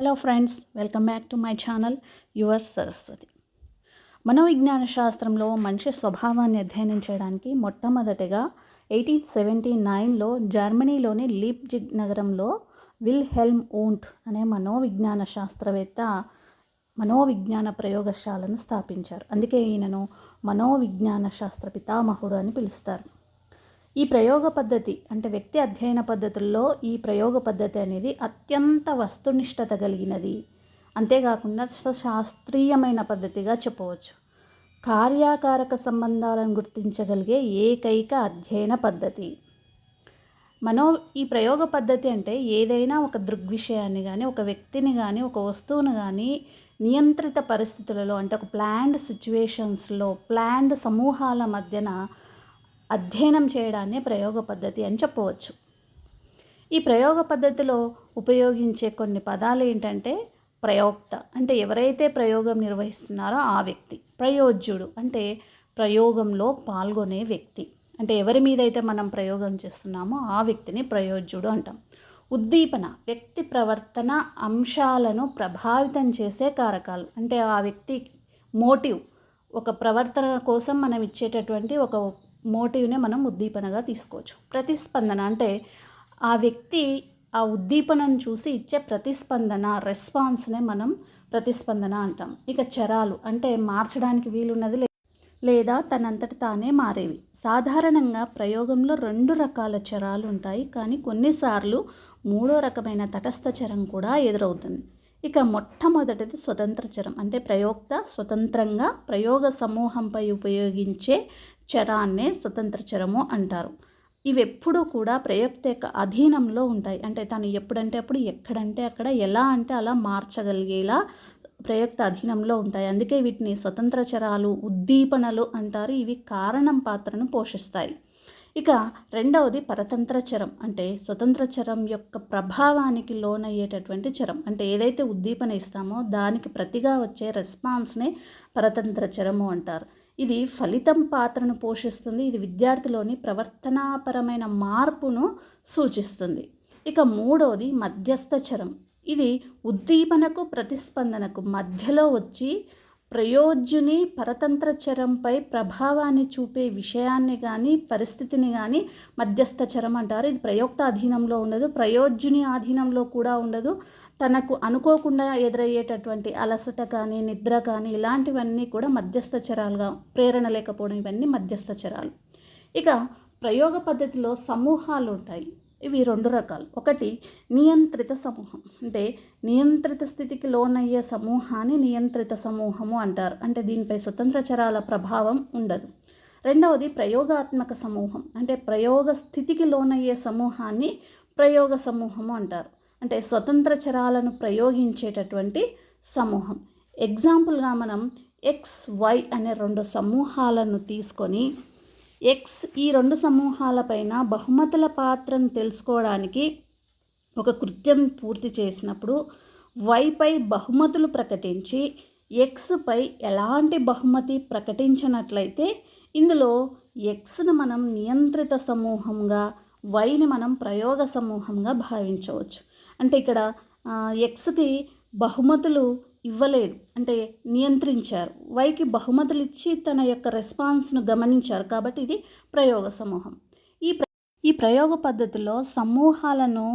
Hello friends welcome back to my channel your Saraswati మనోవిజ్ఞాన శాస్త్రంలో మనిషి స్వభావాన్ని అధ్యయనం చేయడానికి మొట్టమొదటిగా ఎయిటీన్ సెవెంటీ నైన్లో జర్మనీలోని లీప్జిగ్ నగరంలో విల్ హెల్మ్ ఊంట్ అనే మనోవిజ్ఞాన శాస్త్రవేత్త మనోవిజ్ఞాన ప్రయోగశాలను స్థాపించారు అందుకే ఈయనను మనోవిజ్ఞాన శాస్త్ర పితామహుడు అని పిలుస్తారు ఈ ప్రయోగ పద్ధతి అంటే వ్యక్తి అధ్యయన పద్ధతుల్లో ఈ ప్రయోగ పద్ధతి అనేది అత్యంత వస్తునిష్టత కలిగినది. అంతేకాకుండా శాస్త్రీయమైన పద్ధతిగా చెప్పవచ్చు. కార్యాకారక సంబంధాలను గుర్తించగలిగే ఏకైక అధ్యయన పద్ధతి. మనో ఈ ప్రయోగ పద్ధతి అంటే ఏదైనా ఒక దృగ్విషయాన్ని కానీ ఒక వ్యక్తిని కానీ ఒక వస్తువును కానీ నియంత్రిత పరిస్థితులలో అంటే ఒక ప్లాండ్ సిచ్యువేషన్స్లో ప్లాండ్ సమూహాల మధ్యన అధ్యయనం చేయడాన్ని ప్రయోగ పద్ధతి అని చెప్పవచ్చు. ఈ ప్రయోగ పద్ధతిలో ఉపయోగించే కొన్ని పదాలు ఏంటంటే ప్రయోక్త అంటే ఎవరైతే ప్రయోగం నిర్వహిస్తున్నారో ఆ వ్యక్తి. ప్రయోజ్యుడు అంటే ప్రయోగంలో పాల్గొనే వ్యక్తి. అంటే ఎవరి మీద అయితే మనం ప్రయోగం చేస్తున్నామో ఆ వ్యక్తిని ప్రయోజ్యుడు అంటాం. ఉద్దీపన వ్యక్తి ప్రవర్తన అంశాలను ప్రభావితం చేసే కారకాలు. అంటే ఆ వ్యక్తి మోటివ్ ఒక ప్రవర్తన కోసం మనం ఇచ్చేటటువంటి ఒక మోటివ్నే మనం ఉద్దీపనగా తీసుకోవచ్చు. ప్రతిస్పందన అంటే ఆ వ్యక్తి ఆ ఉద్దీపనను చూసి ఇచ్చే ప్రతిస్పందన రెస్పాన్స్నే మనం ప్రతిస్పందన అంటాం. ఇక చరాలు అంటే మార్చడానికి వీలున్నది లేదా తనంతట తానే మారేవి. సాధారణంగా ప్రయోగంలో రెండు రకాల చరాలు ఉంటాయి. కానీ కొన్నిసార్లు మూడో రకమైన తటస్థ చరం కూడా ఎదురవుతుంది. ఇక మొట్టమొదటిది స్వతంత్ర చరం. అంటే ప్రయోక్త స్వతంత్రంగా ప్రయోగ సమూహంపై ఉపయోగించే చరాన్నే స్వతంత్ర చరము అంటారు. ఇవి ఎప్పుడూ కూడా ప్రయోక్త యొక్క అధీనంలో ఉంటాయి. అంటే తను ఎప్పుడంటే అప్పుడు ఎక్కడంటే అక్కడ ఎలా అంటే అలా మార్చగలిగేలా ప్రయోక్త అధీనంలో ఉంటాయి. అందుకే వీటిని స్వతంత్ర చరాలు ఉద్దీపనలు అంటారు. ఇవి కారణం పాత్రను పోషిస్తాయి. ఇక రెండవది పరతంత్ర చరం. అంటే స్వతంత్ర చరం యొక్క ప్రభావానికి లోనయ్యేటటువంటి చరం. అంటే ఏదైతే ఉద్దీపన ఇస్తామో దానికి ప్రతిగా వచ్చే రెస్పాన్స్నే పరతంత్ర చరము అంటారు. ఇది ఫలితం పాత్రను పోషిస్తుంది ఇది విద్యార్థిలోని ప్రవర్తనాపరమైన మార్పును సూచిస్తుంది. ఇక మూడవది మధ్యస్థ చరం. ఇది ఉద్దీపనకు ప్రతిస్పందనకు మధ్యలో వచ్చి ప్రయోజ్యుని పరతంత్ర చరంపై ప్రభావాన్ని చూపే విషయాన్ని కానీ పరిస్థితిని కానీ మధ్యస్థ చరం అంటారు. ఇది ప్రయోక్త అధీనంలో ఉండదు ప్రయోజ్యుని ఆధీనంలో కూడా ఉండదు. తనకు అనుకోకుండా ఎదురయ్యేటటువంటి అలసట కానీ నిద్ర కానీ ఇలాంటివన్నీ కూడా మధ్యస్థ చరాలుగా ప్రేరణ లేకపోవడం ఇవన్నీ మధ్యస్థ చరాలు. ఇక ప్రయోగ పద్ధతిలో సమూహాలు ఉంటాయి. ఇవి రెండు రకాలు. ఒకటి నియంత్రిత సమూహం. అంటే నియంత్రిత స్థితికి లోనయ్యే సమూహాన్ని నియంత్రిత సమూహము అంటారు. అంటే దీనిపై స్వతంత్ర చరాల ప్రభావం ఉండదు. రెండవది ప్రయోగాత్మక సమూహం. అంటే ప్రయోగ స్థితికి లోనయ్యే సమూహాన్ని ప్రయోగ సమూహము అంటారు. అంటే స్వతంత్ర చరాలను ప్రయోగించేటటువంటి సమూహం. ఎగ్జాంపుల్గా మనం ఎక్స్ వై అనే రెండు సమూహాలను తీసుకొని ఎక్స్ ఈ రెండు సమూహాలపైన బహుమతుల పాత్రను తెలుసుకోవడానికి ఒక కృత్యం పూర్తి చేసినప్పుడు వైపై బహుమతులు ప్రకటించి ఎక్స్పై ఎలాంటి బహుమతి ప్రకటించినట్లయితే ఇందులో ఎక్స్ను మనం నియంత్రిత సమూహంగా వైని మనం ప్రయోగ సమూహంగా భావించవచ్చు. అంటే ఇక్కడ ఎక్స్కి బహుమతులు ఇవ్వలేదు. అంటే నియంత్రించారు. వైకి బహుమతులు ఇచ్చి తన యొక్క రెస్పాన్స్ను గమనించారు. కాబట్టి ఇది ప్రయోగ సమూహం. ఈ ఈ ప్రయోగ పద్ధతిలో సమూహాలను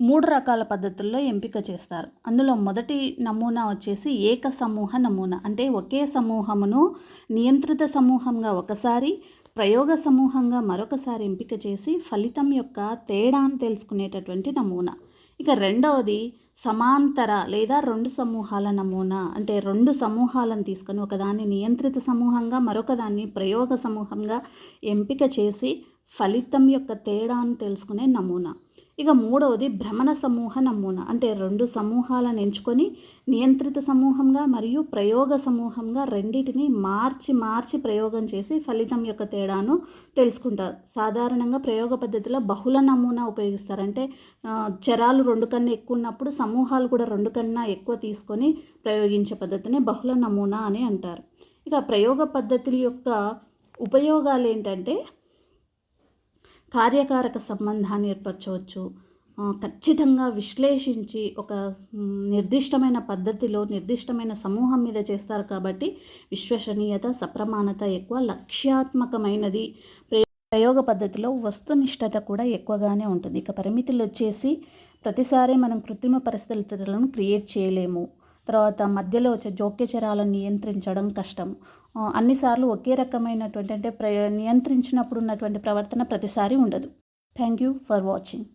మూడు రకాల పద్ధతుల్లో ఎంపిక చేస్తారు. అందులో మొదటి నమూనా వచ్చేసి ఏక సమూహ నమూనా. అంటే ఒకే సమూహమును నియంత్రిత సమూహంగా ఒకసారి ప్రయోగ సమూహంగా మరొకసారి ఎంపిక చేసి ఫలితం యొక్క తేడాను తెలుసుకునేటటువంటి నమూనా. ఇక రెండవది సమాంతర లేదా రెండు సమూహాల నమూనా. అంటే రెండు సమూహాలను తీసుకొని ఒకదాన్ని నియంత్రిత సమూహంగా మరొకదాన్ని ప్రయోగ సమూహంగా ఎంపిక చేసి ఫలితం యొక్క తేడాను తెలుసుకునే నమూనా. ఇక మూడవది భ్రమణ సమూహ నమూనా. అంటే రెండు సమూహాలను ఎంచుకొని నియంత్రిత సమూహంగా మరియు ప్రయోగ సమూహంగా రెండింటిని మార్చి మార్చి ప్రయోగం చేసి ఫలితం యొక్క తేడాను తెలుసుకుంటారు. సాధారణంగా ప్రయోగ పద్ధతిలో బహుళ నమూనా ఉపయోగిస్తారు. అంటే చరాలు రెండు కన్నా ఎక్కువ ఉన్నప్పుడు సమూహాలు కూడా రెండు కన్నా ఎక్కువ తీసుకొని ప్రయోగించే పద్ధతిని బహుళ నమూనా అని అంటారు. ఇక ప్రయోగ పద్ధతుల యొక్క ఉపయోగాలు ఏంటంటే కార్యకారక సంబంధాన్ని ఏర్పరచవచ్చు. ఖచ్చితంగా విశ్లేషించి ఒక నిర్దిష్టమైన పద్ధతిలో నిర్దిష్టమైన సమూహం మీద చేస్తారు కాబట్టి విశ్వసనీయత సప్రమాణత ఎక్కువ లక్ష్యాత్మకమైనది ప్రయోగ పద్ధతిలో వస్తునిష్టత కూడా ఎక్కువగానే ఉంటుంది. ఇక పరిమితులు వచ్చేసి ప్రతిసారి మనం కృత్రిమ పరిస్థితులను క్రియేట్ చేయలేము. తర్వాత మధ్యలో వచ్చే జోక్యచరాలను నియంత్రించడం కష్టం. అన్నిసార్లు ఒకే రకమైనటువంటి అంటే ప్ర నియంత్రించినప్పుడు ఉన్నటువంటి ప్రవర్తన ప్రతిసారి ఉండదు. Thank you for watching